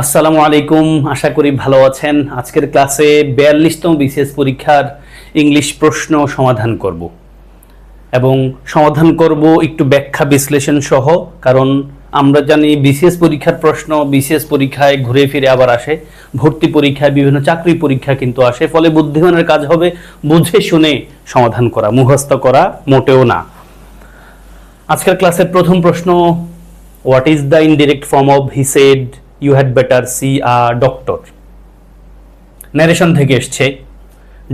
আসসালামু আলাইকুম, আশা করি ভালো আছেন। আজকের ক্লাসে বিয়াল্লিশতম বিশেষ পরীক্ষার ইংলিশ প্রশ্ন সমাধান করব। এবং সমাধান করব একটু ব্যাখ্যা বিশ্লেষণ সহ, কারণ আমরা জানি বিশেষ পরীক্ষার প্রশ্ন বিশেষ পরীক্ষায় ঘুরে ফিরে আবার আসে। ভর্তি পরীক্ষায় বিভিন্ন চাকরি পরীক্ষা কিন্তু আসে, ফলে বুদ্ধিমানের কাজ হবে বুঝে শুনে সমাধান করা, মুখস্থ করা মোটেও না। আজকের ক্লাসের প্রথম প্রশ্ন what is the indirect form of he said you had better see a doctor narration থেকে এসছে।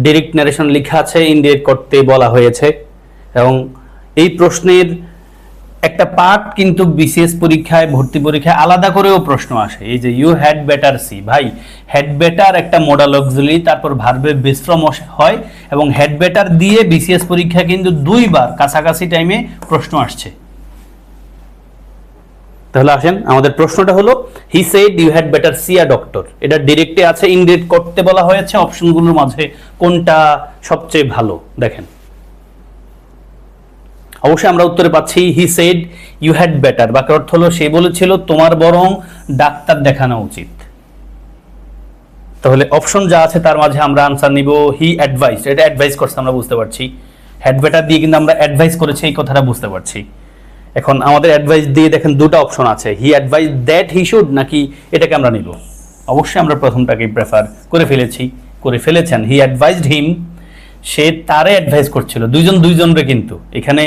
ডিরেক্ট ন্যারেশন লেখা আছে ইনডিরেক্ট করতে বলা হয়েছে। এবং এই প্রশ্নের একটা পার্ট কিন্তু বিসিএস পরীক্ষায়, ভর্তি পরীক্ষায় আলাদা করেও প্রশ্ন আসে। এই যে ইউ হ্যাড বেটার সি ভাই হ্যাড বেটার একটা মোডাল অক্সিলি তারপর ভার্বের বিশ্রম হয় এবং হ্যাড বেটার দিয়ে বিসিএস পরীক্ষা কিন্তু দুইবার কাছাকাছি টাইমে প্রশ্ন আসছে। তাহলে আসেন, আমাদের প্রশ্নটা হলো he said you had better see a doctor এটা ডিরেক্টে আছে ইনডিরেক্ট করতে বলা হয়েছে, অপশনগুলোর মাঝে কোনটা সবচেয়ে ভালো? দেখেন। অবশ্যই আমরা উত্তরে পাচ্ছি he said you had better বাকি অর্থ হলো, সে বলেছিল, তোমার বরং ডাক্তার দেখানো উচিত। তাহলে অপশন যা আছে, তার মাঝে আমরা আনসার নিব হি অ্যাডভাইস এটা অ্যাডভাইস করছে আমরা বুঝতে পারছি। হ্যাড বেটার দিয়ে কিন্তু আমরা অ্যাডভাইস করেছি, এই কথাটা বুঝতে পারছি। এখন আমাদের অ্যাডভাইস দিয়ে দেখেন দুটো অপশন আছে। He advise that he should নাকি এটাকে আমরা নিব। অবশ্যই আমরা প্রথমটাকে প্রেফার করে ফেলেছি, করে ফেলেছেন। হি অ্যাডভাইসড হিম সে তারে অ্যাডভাইস করছিল। দুইজন দুইজনরে কিন্তু। এখানে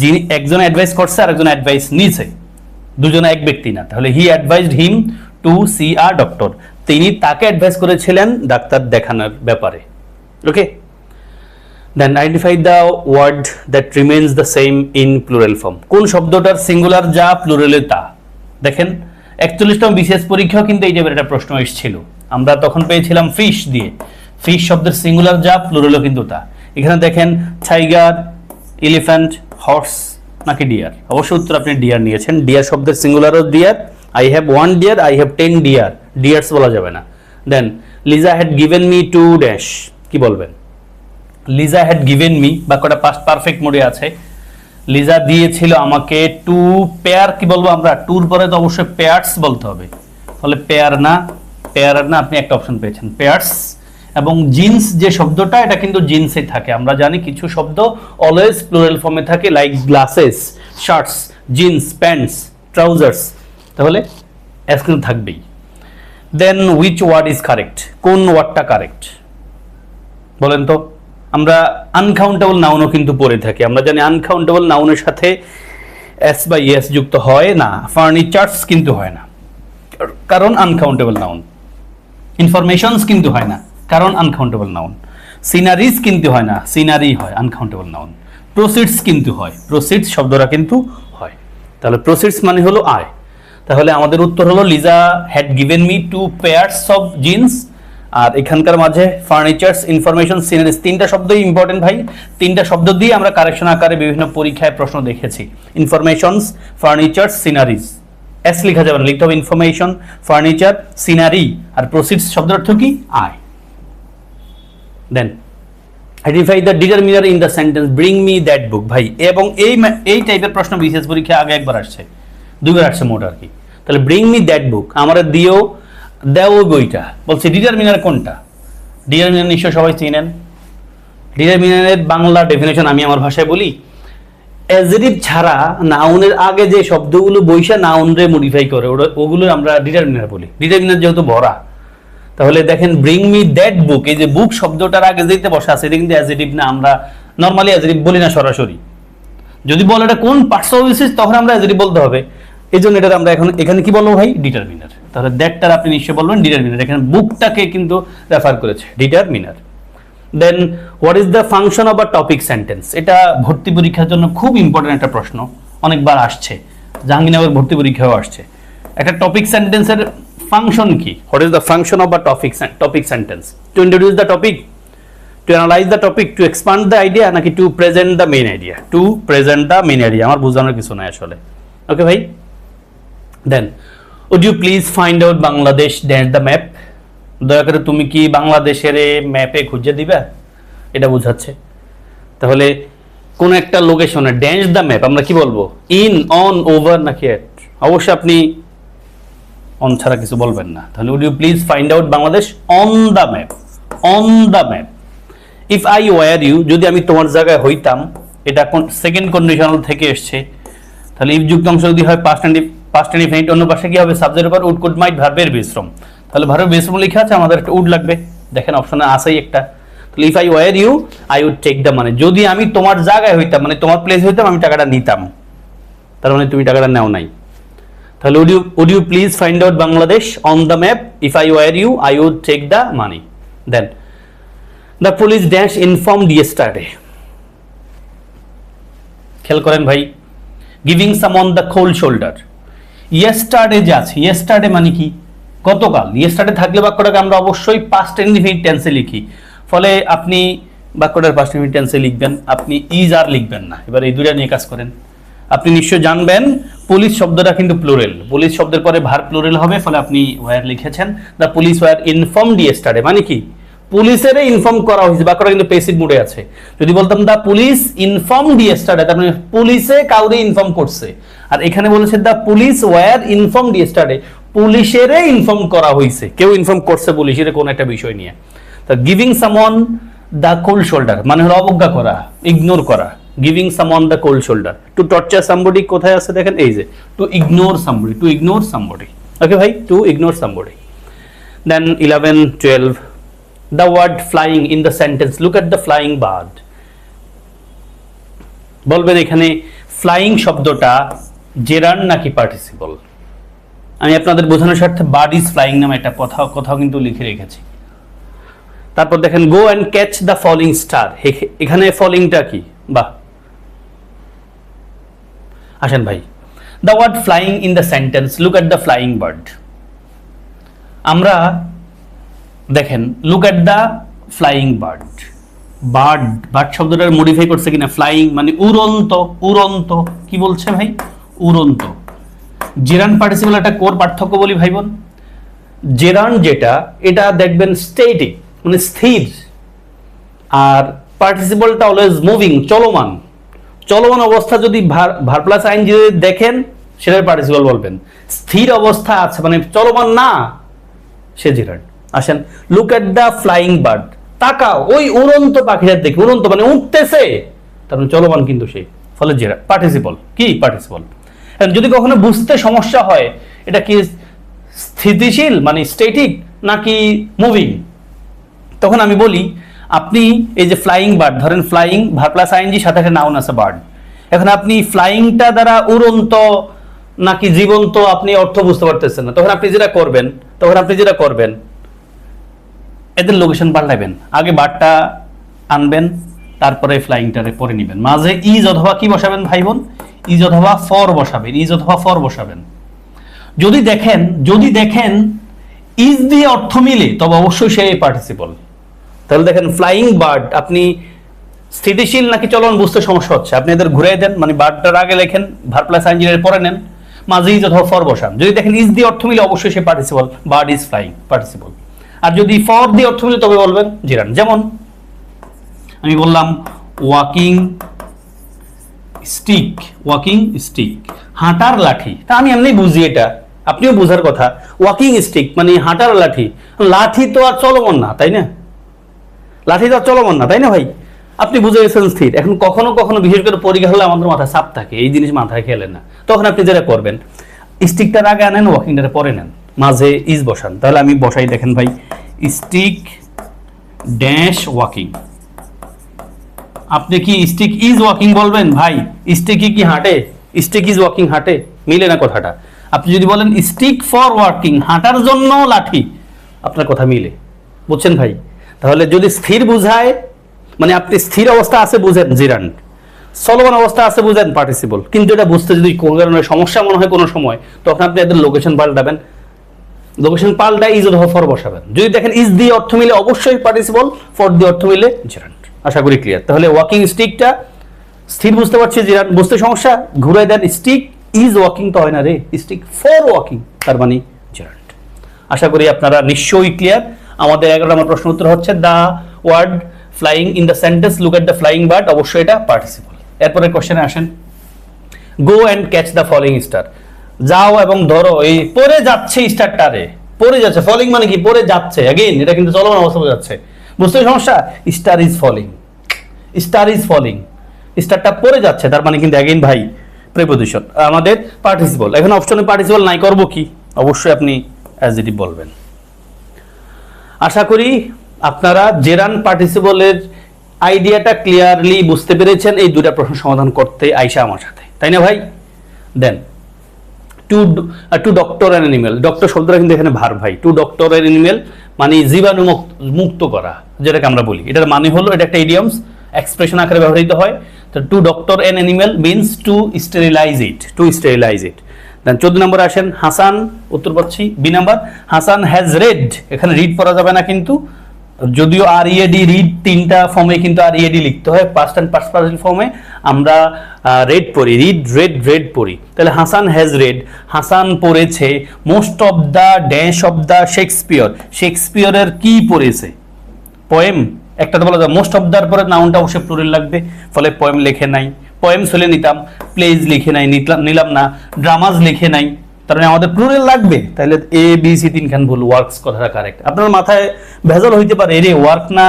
যিনি একজন অ্যাডভাইস করছে আর একজন অ্যাডভাইস নিছে। দুজনে এক ব্যক্তি না। তাহলে he advised him to see R doctor তিনি তাকে অ্যাডভাইস করেছিলেন ডাক্তার দেখানোর ব্যাপারে। Okay then identify the word that remains the same in plural form কোন শব্দটার সিঙ্গুলার যা প্লুরালে তা? দেখেন, একচল্লিশতম বিশেষ পরীক্ষাও কিন্তু এই টাইপের একটা প্রশ্ন এসেছিল। আমরা তখন পেয়েছিলাম ফিশ দিয়ে। ফিশ শব্দের সিঙ্গুলার যা প্লুরালও কিন্তু তা। এখানে দেখেন টাইগার এলিফ্যান্ট হর্স নাকি ডিয়ার অবশ্যই উত্তর আপনি ডিয়ার নিয়েছেন। ডিয়ার শব্দের সিঙ্গুলারও deer I have one deer I have ten deer deers বলা যাবে না। Then Liza had given me two dash কি বলবেন? লিজা হ্যাড গিভেন মি বাক্যটা পাস্ট পারফেক্ট মোডে আছে লিজা দিয়েছিল আমাকে টু পেয়ার কি বলব আমরা টুর পরে তো অবশ্যই পেয়ার্স বলতে হবে। তাহলে পেয়ার না পেয়ার না, আপনি একটা অপশন পেয়েছেন পেয়ার্স এবং জিন্স যে শব্দটা, এটা কিন্তু জিন্সে থাকে। আমরা জানি কিছু শব্দ অলওয়েজ প্লুরাল ফর্মে থাকে like glasses shirts jeans pants trousers তাহলে এস থাকবেই। Then which word is correct কোন ওয়ার্ডটা কারেক্ট বলেন তো। আমরা আনকাউন্টেবল নাউনও কিন্তু পড়ে থাকি। আমরা জানি আনকাউন্টেবল নাউনের সাথে এস বা ইয়েস যুক্ত হয় না ফার্নিচার্স কিন্তু হয় না। কারণ আনকাউন্টেবল নাউন ইনফরমেশনস কিন্তু হয় না, কারণ আনকাউন্টেবল নাউন সিনারিজ কিন্তু হয় না সিনারি হয় আনকাউন্টেবল নাউন প্রসিডস কিন্তু হয় প্রসিডস শব্দটা কিন্তু হয়। তাহলে প্রসিডস মানে হলো আয়। তাহলে আমাদের উত্তর হলো Liza had given me two pairs of jeans আর এখানকার মাঝে ফার্নিচার্স ইনফরমেশন সিনারিজ তিনটা শব্দই ইম্পর্টেন্ট ভাই। তিনটা শব্দ দিয়ে আমরা কারেকশন আকারে বিভিন্ন পরীক্ষায় প্রশ্ন দেখেছি। ইনফরমেশনস ফার্নিচার্স সিনারিজ এস লেখা যাবে না, লিখতে হবে ইনফরমেশন ফার্নিচার সিনারি আর প্রসিডস শব্দের অর্থ কি? আয়। Then identify the determiner in the sentence bring me that book ভাই। এবং এই এই টাইপের প্রশ্ন বিশেষ পরীক্ষা আগে একবার আসছে। দুইবার আসছে মোট আর কি। তাহলে ব্রিং মি দ্যাট বুক আমার দিও দেও বইটা, বলছে ডিটারমিনার কোনটা? ডিটারমিনার নিশ্চয় সবাই চিনেন? ডিটারমিনারের বাংলা ডেফিনেশন আমি আমার ভাষায় বলি। অ্যাজেটিভ ছাড়া নাউনের আগে যে শব্দগুলো বৈশা নাউনরে মডিফাই করে ওটা ওগুলো আমরা ডিটারমিনার বলি। ডিটারমিনার যেহেতু ভরা, তাহলে দেখেন ব্রিং মি দ্যাট বুক এই যে বুক শব্দটার আগে যেতে বসা আছে, এটা কিন্তু অ্যাজেটিভ না, আমরা নর্মালি অ্যাজেটিভ বলি না সরাসরি। যদি বলে এটা কোন পার্টস অফ তখন আমরা অ্যাজেটিভ বলতে হবে। এই জন্য এটা আমরা এখন এখানে কি বলব ভাই? ডিটারমিনার তাহলে দ্যাটটার আপনি নিশ্চয়ই বলবেন ডিটারমিনার এখানে বুকটাকে কিন্তু রেফার করেছে determiner then what is the function of a topic sentence এটা ভর্তি পরীক্ষার জন্য খুব ইম্পর্টেন্ট একটা প্রশ্ন, অনেকবার আসছে। জাহাঙ্গীরনগর ভর্তি পরীক্ষাও আসছে। একটা টপিক সেন্টেন্সের ফাংশন কি? What is the function of a topic topic sentence to introduce the topic to analyse the topic to expand the idea নাকি to present the main idea to present the main idea আমার বোঝানোর কিছু নাই আসলে। Okay ভাই? Then would you please find out Bangladesh dash the map দয়া করে তুমি কি বাংলাদেশের ম্যাপে খুঁজে দিবে? এটা বোঝাচ্ছে। তাহলে কোন একটা লোকেশনে ড্যান্স দ্য ম্যাপ আমরা কি বলব? ইন অন ওভার নাকি এট অবশ্যই আপনি অন ছাড়া কিছু বলবেন না। তাহলে would you please find out Bangladesh on the map on the map if I were you যদি আমি তোমার জায়গায় হইতাম, এটা সেকেন্ড কন্ডিশনাল থেকে এসছে, তাহলে ইফ যুক্ত অংশ যদি হয় পাস্ট অ্যান্ড পাস্ট ইনফিনিট অন্য পাশে কি হবে সাবজেক্টের উপর উড কুড মাইট ভার্বের বিশ্রম। তাহলে ভার্বের বিশ্রম লেখা আছে, আমাদের একটা উড লাগবে। দেখেন অপশনে আছেই একটা। তাহলে if I were you I would take the মানে যদি আমি তোমার জায়গায় হইতাম মানে তোমার প্লেস হইতাম, আমি টাকাটা নিতাম। তার মানে তুমি টাকাটা নেও নাই। তাহলে would you would you please find out Bangladesh on the map if I were you I would take the money then the police dash inform yesterday খেয়াল করেন ভাই giving someone the cold shoulder yesterday যে আছে yesterday মানে কি? গতকাল। Yesterday থাকলে বাক্যটাকে আমরা অবশ্যই পাস্ট ইনডিফিনিট টেন্সে লিখি। ফলে আপনি বাক্যটার পাস্ট ইনডিফিনিট টেন্সে লিখবেন, আপনি ইজ আর লিখবেন না। এবার এই দুইটা নিয়ে কাজ করেন। আপনি নিশ্চয় জানবেন পুলিশ শব্দটা কিন্তু প্লুরেল পুলিশ শব্দের পরে ভার প্লুরেল হবে, ফলে আপনি ওয়ার লিখেছেন। The police were informed yesterday মানে কি? পুলিশের ইনফর্ম করা হয়েছে। বাক্যটা কিন্তু পেসিভ মুডে আছে। যদি বলতাম দা পুলিশ ইনফর্ম ইয়েস্টারডে তার মানে পুলিশে কাউরে ইনফর্ম করছে। আর এখানে বলেছে the police were inform yesterday পুলিশের ইনফর্ম করা হয়েছে কেউ ইনফর্ম করছে পুলিশের কোন একটা বিষয় নিয়ে তা giving someone the cold shoulder মানে হলো অবজ্ঞা করা ইগনোর করা giving someone the cold shoulder to torture somebody কোথায় আছে দেখেন এই যে to ignore somebody to ignore somebody okay ভাই to ignore somebody Then 11, 12. The word flying in the sentence. Look at the flying bird. বলবেন এখানে flying শব্দটা gerund নাকি পার্টিসিপল আমি আপনাদের বোঝানোর স্বার্থে বার্ড ইজ ফ্লাইং নামে একটা কথা কথাও কিন্তু লিখে রেখেছি। তারপর দেখেন go and catch the falling star এখানে ফলিংটা কি? বাহ। আসেন ভাই। The word flying in the sentence look at the flying bird আমরা দেখেন look at the flying bird bird bird শব্দটার মডিফাই করছে কিনা? ফ্লাইং মানে উড়ন্ত উড়ন্ত। কি বলছে ভাই? উড়ন্ত। জেরান পার্টিসিপল একটা কোর পার্থক্য বলি ভাই বোন। জেরান যেটা, এটা দেখবেন স্টেটিক মানে স্থির। আর পার্টিসিপলটা অলওয়েজ মুভিং চলমান। চলমান অবস্থা যদি ভার ভার প্লাস আইন যদি দেখেন, সেটার পার্টিসিপল বলবেন। স্থির অবস্থা আছে মানে চলমান না, সে জিরাট আসেন look at the flying bird তাকাও, ওই উড়ন্ত পাখিটার দেখে উড়ন্ত মানে উঠতেছে। তার মানে চলমান কিন্তু সেই ফলে জেরা পার্টিসিপল কি পার্টিসিপল যদি কখনো বুঝতে সমস্যা হয়, এটা কি স্থিতিশীল মানে স্টেটিক নাকি মুভিং তখন আমি বলি, আপনি এই যে ফ্লাইং বার্ড ধরেন ফ্লাইং ভার প্লাস আইনজি সাথে একটা নাউন আছে বার্ড এখন আপনি ফ্লাইংটা দ্বারা উড়ন্ত নাকি জীবন্ত, আপনি অর্থ বুঝতে পারতেছেন না। তখন আপনি যেটা করবেন, তখন আপনি যেটা করবেন, এদের লোকেশন পাল্টাবেন। আগে বারটা আনবেন, তারপরে ফ্লাইংটারে পরে নেবেন। মাঝে ইজ অথবা কি বসাবেন, ভাই বোন? ইজ অথবা ফর বসাবেন ইজ অথবা ফর বসাবেন। যদি দেখেন যদি দেখেন ইজ দিয়ে অর্থ মিলে, তবে অবশ্যই সে পার্টিসিপল তাহলে দেখেন ফ্লাইং বার্ড আপনি স্থিতিশীল নাকি চলন বুঝতে সমস্যা হচ্ছে? আপনি এদের ঘুরে দেন মানে বার্ডটার আগে লেখেন ভার প্লাস ইঞ্জিনিয়ার পরে নেন, মাঝে ইজ অথবা ফর বসান। যদি দেখেন ইজ দিয়ে অর্থ মিলে, অবশ্যই সে participle bird is flying participle আর যদি ফর দিয়ে অর্থ মিলে, তবে বলবেন, জিরান। যেমন আমি বললাম ওয়াকিং স্টিক ওয়াকিং স্টিক হাঁটার লাঠি। তা আমি এমনি বুঝি এটা। আপনিও বুঝার কথা। ওয়াকিং স্টিক মানে হাঁটার লাঠি। লাঠি তো আর চলমান না, তাই না? লাঠি তো আর চলমান না, তাই না ভাই? আপনি বুঝে গেছেন স্থির। এখন কখনো কখনো, বিশেষ করে পরীক্ষা হলে আমাদের মাথায় চাপ থাকে, এই জিনিস মাথায় খেলেন না। তখন আপনি যেটা করবেন স্টিকটার আগে আনেন ওয়াকিংটারে পরে নেন। মাঝে ইজ বসান। তাহলে আমি বসাই, দেখেন ভাই স্টিক ড্যাশ ওয়াকিং আপনি কি স্টিক ইজ ওয়াকিং বলবেন? ভাই স্টিকি কি হাঁটে? স্টিক ইজ ওয়াকিং হাঁটে? মিলে না কথাটা। আপনি যদি বলেন স্টিক ফর ওয়ার্কিং হাঁটার জন্য লাঠি, আপনার কথা মিলে। বুঝছেন ভাই? তাহলে যদি স্থির বুঝায় মানে আপনি স্থির অবস্থা আছে বুঝেন, জিরান। চলমান অবস্থা আছে বুঝেন পার্টিসিপল কিন্তু এটা বুঝতে যদি কোনো কারণে সমস্যা মনে হয় কোনো সময়, তখন আপনি এদের লোকেশন পাল্টাবেন। লোকেশন পাল্টা ইজ ফর বসাবেন। যদি দেখেন ইজ দিয়ে অর্থ মিলে, অবশ্যই পার্টিসিপল ফর দিয়ে অর্থ মিলে, জিরান। আশা করি ক্লিয়ার তাহলে ওয়াকিং স্টিকটা স্থির বুঝতে পারছি যে বুঝতে সমস্যা ঘুরে দেন স্টিক ইজ ওয়াকিং তো হয় না রে স্টিক ফর ওয়াকিং তার মানে জেরান্ট আশা করি আপনারা নিশ্চয়ই ক্লিয়ার আমাদের এগারো নম্বর প্রশ্ন উত্তর হচ্ছে the word flying in the sentence look at the flying bird অবশ্যই এটা পার্টিসিপল এরপরে কোশ্চেনে আসেন। Go and catch the following star যাও এবং ধরো, এই পরে যাচ্ছে স্টারটারে পরে যাচ্ছে। ফলিং মানে কি? পরে যাচ্ছে। অ্যাগেইন এটা কিন্তু চলমান অবস্থা যাচ্ছে। বুঝতে সমস্যা? Star is falling star is falling স্টারটা পরে যাচ্ছে, তার মানে কিন্তু অ্যাগেইন ভাই প্রেপোজিশন আমাদের পার্টিসিপল এখন অপশনে পার্টিসিপল নাই, করব কি? অবশ্যই আপনি অ্যাজিটিভ বলবেন। আশা করি আপনারা জেরান পার্টিসিপলের আইডিয়াটা ক্লিয়ারলি বুঝতে পেরেছেন, এই দুটা প্রশ্ন সমাধান করতে আইসা আমার সাথে। তাই না ভাই? Then to to doctor an animal doctor শব্দটা কিন্তু এখানে ভার ভাই। টু ডক্টর অ্যান অ্যানিমেল মানে জীবাণু মুক্ত করা। যেটাকে আমরা বলি। এটার মানে হলো, এটা একটা ইডিয়মস এক্সপ্রেশন আকারে ব্যবহৃত হয়। তো to doctor an animal means to sterilize it to sterilize it then চোদ্দ নম্বর আসেন হাসান, উত্তর পাচ্ছি, B number. Hasan has read এখানে রিড পড়া যাবে না কিন্তু। যদিও আর ইএডি রিড তিনটা ফর্মে কিন্তু আর ইএডি লিখতে হয় পাস্ট অ্যান্ড পাস্ট পার্সেল ফর্মে আমরা রেড পড়ি রিড রেড রেড পড়ি। তাহলে হাসান হ্যাজ রেড হাসান পড়েছে most of the dash of the Shakespeare শেক্সপিয়রের কি পড়েছে? পোয়েম একটা তো বলা যায় মোস্ট অফ দার পরে নাউনটা অবশ্যই প্লুরাল লাগবে, ফলে পোয়েম লিখে নাই। পোয়েমস হলে নিতাম প্লেজ লিখে নাই নিলাম না ড্রামাজ লিখে নাই। তার মানে আমাদের প্লুরাল লাগবে। তাহলে এ বি সি তিনখান ভুল ওয়ার্কস কথাটা কারেক্ট আপনার মাথায় ভেজাল হইতে পারে, এরে ওয়ার্ক না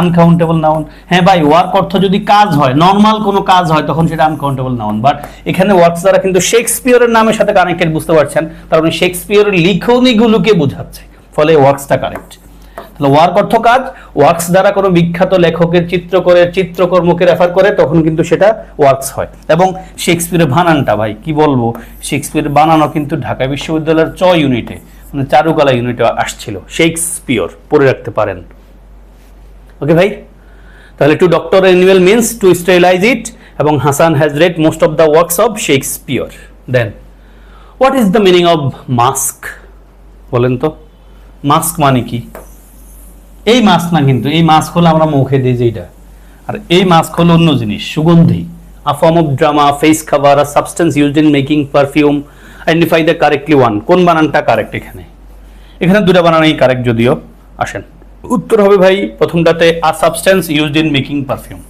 আনকাউন্টেবল নাউন হ্যাঁ ভাই ওয়ার্ক অর্থ যদি কাজ হয় নর্মাল কোনো কাজ হয়, তখন সেটা আনকাউন্টেবল নাউন বাট এখানে ওয়ার্কস দ্বারা কিন্তু শেক্সপিয়রের নামের সাথে কানেক্টেড বুঝতে পারছেন? তার মানে শেক্সপিয়রের লিখনিগুলোকে বোঝাচ্ছে। ফলে ওয়ার্কসটা কারেক্ট ওয়ার্ক অর্থ কাজ? ওয়ার্কস দ্বারা কোনো বিখ্যাত লেখকের চিত্রকরের চিত্রকর্মকে রেফার করে, তখন কিন্তু সেটা ওয়ার্কস হয়। এবং শেক্সপিয়ারের বানানটা ভাই, কি বলব? শেক্সপিয়ারের বানানো কিন্তু ঢাকা বিশ্ববিদ্যালয়ের চ ইউনিটে মানে চারুকলা ইউনিটে আসছিল। শেক্সপিয়র পড়ে রাখতে পারেন। ওকে ভাই? তাহলে to doctor animal means to sterilize it এবং Hasan has read most of the works of Shakespeare then what is the meaning of mask বলেন তো। মাস্ক মানে কি? এই মাছ না কিন্তু, এই মাছ হলো আমরা মুখে দিই যেটা আর এই মাস্ক হলো অন্য জিনিস, সুগন্ধি। A form of drama face খাবার a substance used in making perfume identify the correctly one কোন বানানটা কারেক্ট এখানে? এখানে দুটা বানানই কারেক্ট যদিও। আসেন। উত্তর হবে ভাই, প্রথমটাতে a substance used in making perfume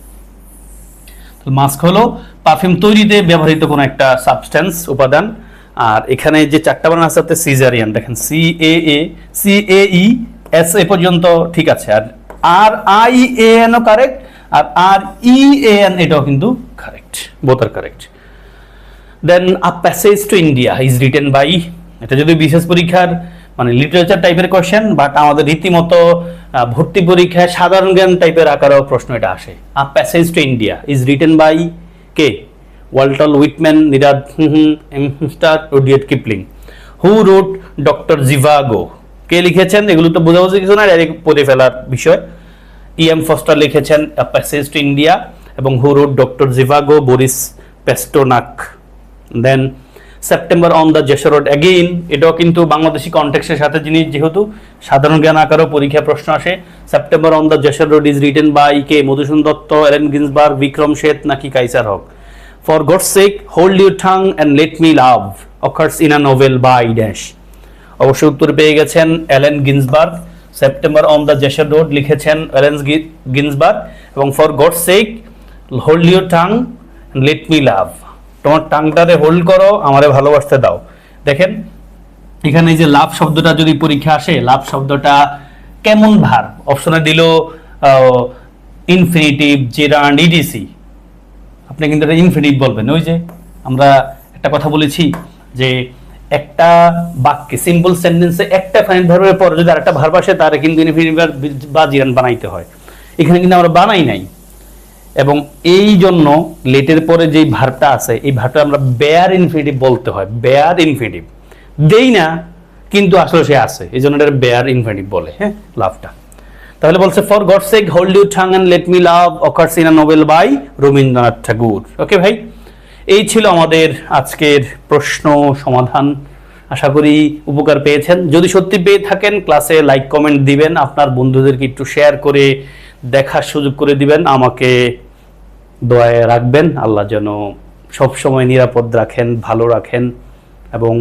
তো মাস্ক হলো পারফিউম তৈরিতে ব্যবহৃত কোনো একটা সাবস্টেন্স উপাদান। আর এখানে যে চারটা বানান আছে সিজারিয়ান দেখেন C A A C A E S A পর্যন্ত ঠিক আছে। আর আর আই এ এন ও কারেক্ট আর আর ই এ এন এটাও কিন্তু correct both are correct then a passage to India is written by এটা যদি বিশেষ পরীক্ষার মানে লিটারেচার টাইপের কোশ্চেন বাট আমাদের রীতিমতো ভর্তি পরীক্ষায় সাধারণ জ্ঞান টাইপের আকারেও প্রশ্ন এটা আসে। A passage to India is written by K? Walt Whitman Nirad star Rudyard Kipling who wrote Doctor Zhivago কে লিখেছেন? এগুলো তো বোঝা বোঝাবুঝি কিছু না, ডাইরেক্ট পড়ে ফেলার বিষয়। ই এম ফস্টার লিখেছেন প্যাসেজ টু ইন্ডিয়া এবং who wrote Doctor Zhivago Boris Pasternak then September on the Jessore road again এটাও কিন্তু বাংলাদেশি কনটেক্সের সাথে জিনিস, যেহেতু সাধারণ জ্ঞান আকারও পরীক্ষা প্রশ্ন আসে। September on the Jessore road is written by K Madhusudan Dutta Allen Ginsberg Vikram Seth নাকি Kaiser Haq for God sake hold your tongue and let me love occurs in a novel by dash অবশ্যই উত্তর পেয়ে গেছেন Allen Ginsberg. September on the Jessore road লিখেছেন Allen Ginsberg এবং for God sake, hold your tongue, let me love. তোমার টাংটারে hold করো, আমারে ভালোবাসতে দাও। দেখেন, এখানে যে লাভ শব্দটা যদি পরীক্ষা আসে, লাভ শব্দটা কেমন ভার? অপশনে দিল ইনফিনিটিভ জেরান্ড ইডিসি আপনি কিন্তু এটা ইনফিনিট বলবেন। ওই যে আমরা একটা কথা বলেছি যে একটা বাক্যে সিম্পল সেন্টেন্সে একটা ফাইন ভার্বের পর যদি আরেকটা ভার্ব আসে তার কিন্তু ইনফিনিট বা জিরান বানাইতে হয়। এখানে কিন্তু আমরা বানাই নাই। এবং এই জন্য লেটের পরে যেই ভার্বটা আছে, এই ভার্বটা আমরা বেয়ার ইনফিনিটিভ বলতে হয়। বেয়ার ইনফিনিটিভ দেই না, কিন্তু আসলে সে আছে। এই জন্য এটা বেয়ার ইনফিনিটিভ বলে হ্যাঁ? লাভটা। তাহলে বলছে for God sake hold you tongue and let me love occurs in a novel by Rabindranath Thakur. Okay ভাই? এই ছিল আমাদের আজকের প্রশ্ন সমাধান। আশা করি উপকার পেয়েছেন। যদি সত্যি পেয়ে থাকেন, ক্লাসে লাইক, কমেন্ট দিবেন। আপনার বন্ধুদেরকে একটু শেয়ার করে দেখার সুযোগ করে দিবেন। আমাকে দোয়ায় রাখবেন। আল্লাহ যেন সব সময় নিরাপদ রাখেন, ভালো রাখেন এবং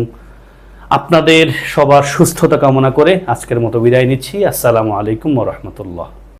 আপনাদের সবার সুস্থতা কামনা করে আজকের মতো বিদায় নিচ্ছি। আসসালামু আলাইকুম রহমতুল্লাহ।